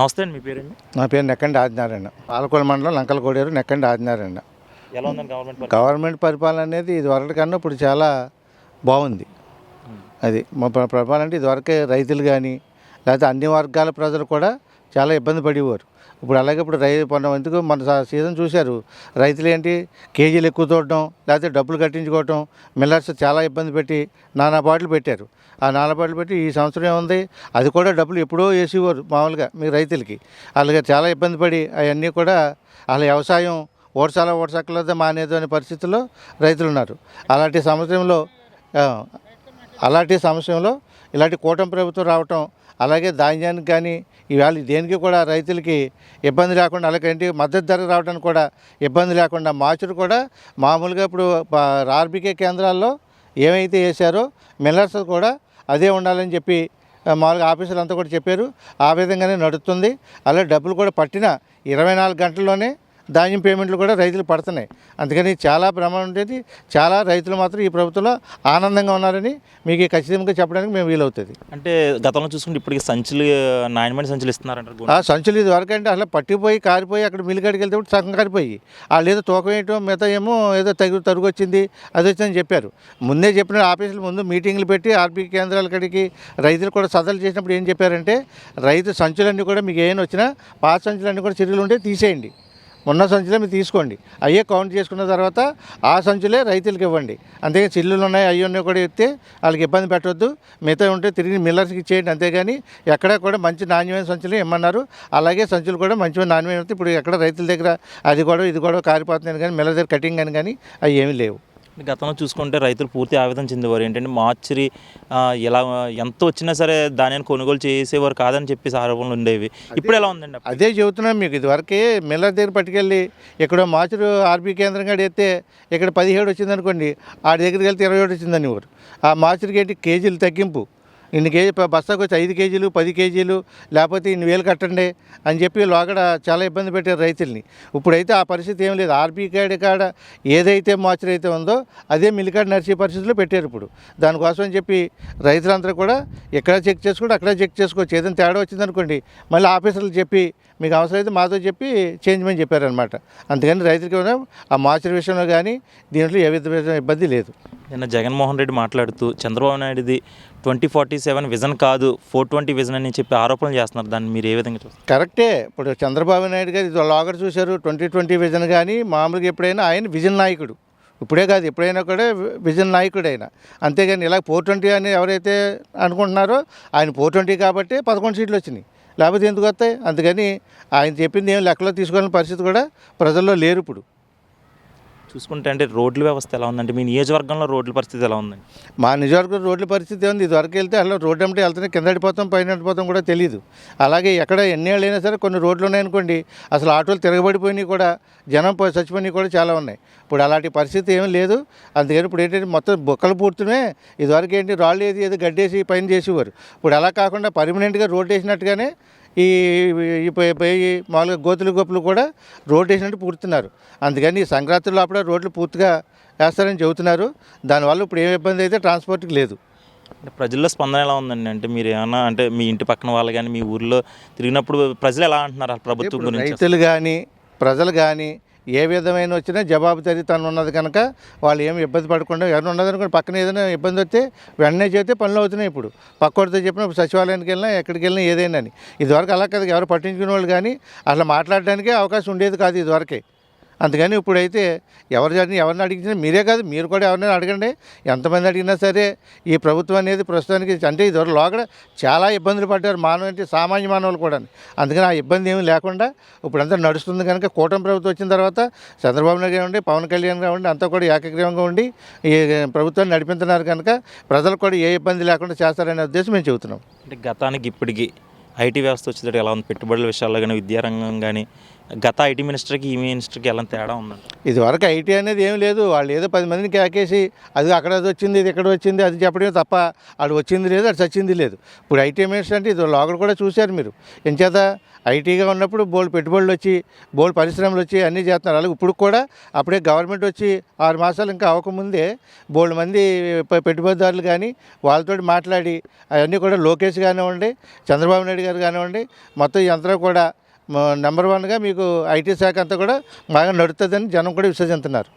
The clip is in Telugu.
నమస్తే అండి మీ పేరండి? నా పేరు నెక్కండి ఆదినారాయణ. పాలకొల మండలం లంకల కోడేరు నెక్కండి ఆదినారాయణ. ఎలా ఉందండి గవర్నమెంట్ పరిపాలన? గవర్నమెంట్ పరిపాలన అనేది ఇదివరకు కన్నా ఇప్పుడు చాలా బాగుంది. అది మా ప్ర- పరిపాలన అంటే ఇదివరకే రైతులు కానీ లేకపోతే అన్ని వర్గాల ప్రజలు కూడా చాలా ఇబ్బంది పడేవారు. ఇప్పుడు అలాగే ఇప్పుడు రై ఎందుకు మన సీజన్ చూశారు. రైతులు ఏంటి కేజీలు ఎక్కువ చూడటం లేకపోతే డబ్బులు కట్టించుకోవటం మిల్లర్స్ చాలా ఇబ్బంది పెట్టి నానా బాటలు పెట్టారు. ఆ నానా బాటలు పెట్టి ఈ సంవత్సరం ఏముంది? అది కూడా డబ్బులు ఎప్పుడో వేసేవారు మామూలుగా మీ రైతులకి. అలాగే చాలా ఇబ్బంది పడి అవన్నీ కూడా వాళ్ళ వ్యవసాయం ఓడసాల ఓడసక్కలతో మానేదు అనే పరిస్థితుల్లో రైతులు ఉన్నారు అలాంటి సంవత్సరంలో అలాంటి సంవత్సరంలో ఇలాంటి కూటమి ప్రభుత్వం రావటం అలాగే ధాన్యానికి కానీ ఇవాళ దేనికి కూడా రైతులకి ఇబ్బంది లేకుండా అలాగే ఏంటి మద్దతు ధర రావడానికి కూడా ఇబ్బంది లేకుండా మార్చుడు కూడా మామూలుగా ఇప్పుడు ఆర్బీకే కేంద్రాల్లో ఏమైతే వేశారో మిల్లర్స్ కూడా అదే ఉండాలని చెప్పి మామూలుగా ఆఫీసులు అంతా కూడా చెప్పారు. ఆ విధంగానే నడుస్తుంది. అలాగే డబ్బులు కూడా పట్టిన ఇరవై నాలుగు గంటల్లోనే ధాన్యం పేమెంట్లు కూడా రైతులు పడుతున్నాయి. అందుకని చాలా ప్రమాణం ఉండేది. చాలా రైతులు మాత్రం ఈ ప్రభుత్వంలో ఆనందంగా ఉన్నారని మీకు ఖచ్చితంగా చెప్పడానికి మేము వీలవుతుంది. అంటే గతంలో చూసుకుంటే ఇప్పటికి సంచులు నాణ్యమైన సంచులు ఇస్తున్నారంటారు ఆ సంచులు ఇది వరకు అంటే అసలు పట్టిపోయి కారిపోయి అక్కడ మిల్లు కాడికి వెళ్తే సగం కారిపోయి. వాళ్ళు ఏదో తూకం వేయటం మిగతా ఏమో ఏదో తగు తరుగు వచ్చింది అది వచ్చిందని చెప్పారు. ముందే చెప్పిన ఆఫీసుల ముందు మీటింగ్లు పెట్టి ఆర్బీ కేంద్రాల కాడికి రైతులు కూడా సదలు చేసినప్పుడు ఏం చెప్పారంటే రైతు సంచులన్నీ కూడా మీకు ఏమైనా వచ్చినా పాత సంచులన్నీ కూడా చిరుగులు ఉంటే తీసేయండి. ఉన్న సంచులే మీరు తీసుకోండి. అయ్యే కౌంట్ చేసుకున్న తర్వాత ఆ సంచులే రైతులకు ఇవ్వండి. అంతేగా చిల్లులు ఉన్నాయి అవి ఉన్నాయి కూడా ఇస్తే వాళ్ళకి ఇబ్బంది పెట్టవద్దు మిగతా ఉంటే తిరిగి మిల్లర్స్కి ఇచ్చేయండి అంతేగాని ఎక్కడ కూడా మంచి నాణ్యమైన సంచులు ఇమ్మన్నారు. అలాగే సంచులు కూడా మంచి నాణ్యమైన ఇప్పుడు ఎక్కడ రైతుల దగ్గర అది కూడా ఇది కూడా కారిపోతున్నాయి కానీ మిల్లర్ దగ్గర కటింగ్ అని కానీ అవి ఏమీ లేవు. గతంలో చూసుకుంటే రైతులు పూర్తి ఆవేదన చెందేవారు. ఏంటంటే మార్చిరి ఎలా ఎంత వచ్చినా సరే ధాన్యాన్ని కొనుగోలు చేసేవారు కాదని చెప్పేసి ఆరోపణలు ఉండేవి. ఇప్పుడు ఎలా ఉందండి? అదే చెబుతున్నాం మీకు ఇదివరకే మిల్లర్ దగ్గర పట్టుకెళ్ళి ఇక్కడ మాచురు ఆర్బీ కేంద్రం కాడ ఎత్తే ఇక్కడ పదిహేడు వచ్చింది అనుకోండి ఆడి దగ్గరికి వెళ్తే ఇరవై ఒకటి వచ్చిందని ఊరు ఆ మాచురికి ఏంటి కేజీలు తగ్గింపు? ఇన్ని కేజీ బస్తాకు వచ్చి ఐదు కేజీలు పది కేజీలు లేకపోతే ఇన్ని వేలు కట్టండి అని చెప్పి లోగడ చాలా ఇబ్బంది పెట్టారు రైతుల్ని. ఇప్పుడైతే ఆ పరిస్థితి ఏం లేదు. ఆర్బీ కాడ కాడ ఏదైతే మాచురు అయితే ఉందో అదే మిల్లికాడ నడిచే పరిస్థితిలో పెట్టారు ఇప్పుడు. దానికోసం అని చెప్పి రైతులందరూ కూడా ఎక్కడ చెక్ చేసుకోండి అక్కడ చెక్ చేసుకోవచ్చు. ఏదైనా తేడా వచ్చిందనుకోండి మళ్ళీ ఆఫీసర్లు చెప్పి మీకు అవసరమైతే మాతో చెప్పి చేంజ్ మని చెప్పారనమాట అందుకని రైతులకి ఆ మాచురు విషయంలో కానీ దీంట్లో ఏ విధమైన ఇబ్బంది లేదు. నిన్న జగన్మోహన్ రెడ్డి మాట్లాడుతూ చంద్రబాబు నాయుడుది ట్వంటీ ఫార్టీ సెవెన్ విజన్ కాదు ఫోర్ ట్వంటీ విజన్ అని చెప్పి ఆరోపణలు చేస్తున్నారు. దాన్ని మీరు ఏ విధంగా చూస్తారు? కరెక్టే. ఇప్పుడు చంద్రబాబు నాయుడు గారు లాగర్ చూశారు ట్వంటీ ట్వంటీ విజన్ కానీ మామూలుగా ఎప్పుడైనా ఆయన విజన్ నాయకుడు. ఇప్పుడే కాదు ఎప్పుడైనా కూడా విజన్ నాయకుడు ఆయన అంతేగాని ఇలా ఫోర్ ట్వంటీ అని ఎవరైతే అనుకుంటున్నారో ఆయన ఫోర్ ట్వంటీ కాబట్టి పదకొండు సీట్లు వచ్చినాయి. లేకపోతే ఎందుకు వస్తాయి? అందుకని ఆయన చెప్పింది ఏం లెక్కలో తీసుకోవాలని పరిస్థితి కూడా ప్రజల్లో లేరు ఇప్పుడు. చూసుకుంటే అంటే రోడ్ల వ్యవస్థ ఎలా ఉందంటే మీ నియోజకవర్గంలో రోడ్ల పరిస్థితి ఎలా ఉందండి? మా నిజవర్గం రోడ్ల పరిస్థితి ఉంది ఇదివరకు వెళ్తే అలా రోడ్డు అంటే వెళ్తేనే కింద పడిపోతాం పైన పడిపోతాం కూడా తెలియదు అలాగే ఎక్కడ ఎన్ని ఏళ్ళు అయినా సరే కొన్ని రోడ్లు ఉన్నాయనుకోండి అసలు ఆటోలు తిరగబడిపోయినాయి కూడా జనం పోయి చచ్చిపోయినాయి కూడా చాలా ఉన్నాయి. ఇప్పుడు అలాంటి పరిస్థితి ఏమీ లేదు. అందుకని ఇప్పుడు ఏంటంటే మొత్తం బొక్కలు పూర్తినే ఇదివరకు ఏంటి రాళ్ళు ఏది ఏది గడ్డేసి పైన చేసేవారు. ఇప్పుడు అలా కాకుండా పర్మనెంట్గా రోడ్డు వేసినట్టుగానే ఈ ఈ పై- పై మామూలుగా గోతులు గొప్పలు కూడా రోడ్డు వేసినట్టు పూడుతున్నారు. అందుకని ఈ సంక్రాంతిలో అప్పుడే రోడ్లు పూర్తిగా వేస్తారని చెబుతున్నారు. దానివల్ల ఇప్పుడు ఏ ఇబ్బంది అయితే ట్రాన్స్పోర్ట్కి లేదు. ప్రజల్లో స్పందన ఎలా ఉందండి? అంటే మీరు ఏమన్నా అంటే మీ ఇంటి పక్కన వాళ్ళు కానీ మీ ఊర్లో తిరిగినప్పుడు ప్రజలు ఎలా అంటున్నారు? ప్రభుత్వం గురించి రైతులు కానీ ప్రజలు కానీ ఏ విధమైన వచ్చినా జవాబుదారీతనం ఉన్నది కనుక వాళ్ళు ఏమి ఇబ్బంది పడకుండా ఎవరైనా ఉన్నదనుకోండి పక్కన ఏదైనా ఇబ్బంది వస్తే వెంటనే చేస్తే పనులు అవుతున్నాయి ఇప్పుడు. పక్కోడితో చెప్పిన సచివాలయానికి వెళ్ళినా ఎక్కడికి వెళ్ళినా ఏదైనా అని. ఇదివరకు అలా కదా ఎవరు పట్టించుకునే వాళ్ళు కానీ అట్లా మాట్లాడడానికే అవకాశం ఉండేది కాదు ఇదివరకే. అందుకని ఇప్పుడైతే ఎవరు ఎవరిని అడిగినా మీరే కాదు మీరు కూడా ఎవరినైనా అడగండి. ఎంతమంది అడిగినా సరే ఈ ప్రభుత్వం అనేది ప్రస్తుతానికి అంటే ఇదివరకు లోకడ చాలా ఇబ్బందులు పడ్డారు మానవ అంటే సామాన్య మానవులు కూడా అందుకని ఆ ఇబ్బంది ఏమీ లేకుండా ఇప్పుడంతా నడుస్తుంది కనుక కూటమి ప్రభుత్వం వచ్చిన తర్వాత చంద్రబాబు నాయుడు ఉండి పవన్ కళ్యాణ్ కానివ్వండి అంతా కూడా ఏకగ్రీవంగా ఉండి ఈ ప్రభుత్వాన్ని నడిపిస్తున్నారు కనుక ప్రజలకు కూడా ఏ ఇబ్బంది లేకుండా చేస్తారనే ఉద్దేశం మేము చెబుతున్నాం. అంటే గతానికి ఇప్పటికీ ఐటీ వ్యవస్థ వచ్చేటట్టు ఎలా ఉంది? పెట్టుబడుల విషయాల్లో కానీ విద్యారంగం కానీ గత ఐటీ మినిస్టర్కి ఈ మినిస్టర్కి ఎలా తేడా ఉందండి. ఇది వరకు ఐటీ అనేది ఏం లేదు. వాళ్ళు ఏదో పది మందిని కేకేసి అది అక్కడ అది వచ్చింది ఇది ఇక్కడ వచ్చింది అది చెప్పడమే తప్ప వాడు వచ్చింది లేదు అది చచ్చింది లేదు. ఇప్పుడు ఐటీ మినిస్టర్ అంటే ఇది లోకల్ కూడా చూశారు మీరు. ఎంచేత ఐటీగా ఉన్నప్పుడు బోల్డ్ పెట్టుబడులు వచ్చి బోల్డ్ పరిశ్రమలు వచ్చి అన్నీ చేస్తున్నారు. అలాగే ఇప్పుడు కూడా అప్పుడే గవర్నమెంట్ వచ్చి ఆరు మాసాలు ఇంకా అవ్వకముందే బోల్డ్ మంది పెట్టుబడిదారులు కానీ వాళ్ళతో మాట్లాడి అవన్నీ కూడా లోకేష్ కానివ్వండి చంద్రబాబు నాయుడు గారు కానివ్వండి మొత్తం యంత్రం కూడా నెంబర్ వన్గా మీకు ఐటీ శాఖ అంతా కూడా బాగా నడుతుందని జనం కూడా విశ్వసిస్తున్నారు.